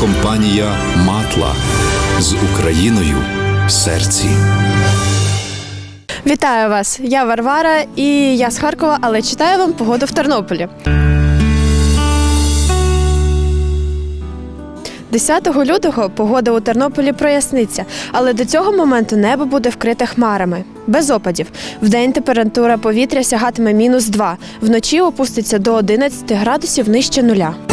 компанія Матла з Україною в серці. Вітаю вас! Я Варвара і я з Харкова, але читаю вам погоду в Тернополі. 10 лютого погода у Тернополі проясниться, але до цього моменту небо буде вкрите хмарами. Без опадів. Вдень температура повітря сягатиме мінус 2, вночі опуститься до 11 градусів нижче нуля. –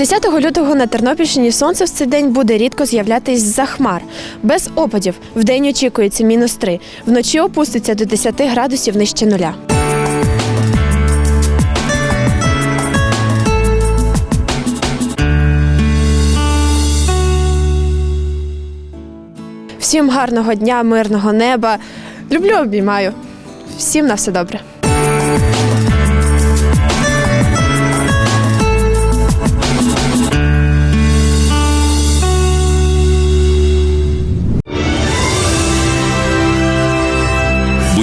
10 лютого на Тернопільщині сонце в цей день буде рідко з'являтись з-за хмар. Без опадів. Вдень очікується мінус 3. Вночі опуститься до 10 градусів нижче нуля. Всім гарного дня, мирного неба. Люблю, обіймаю. Всім на все добре.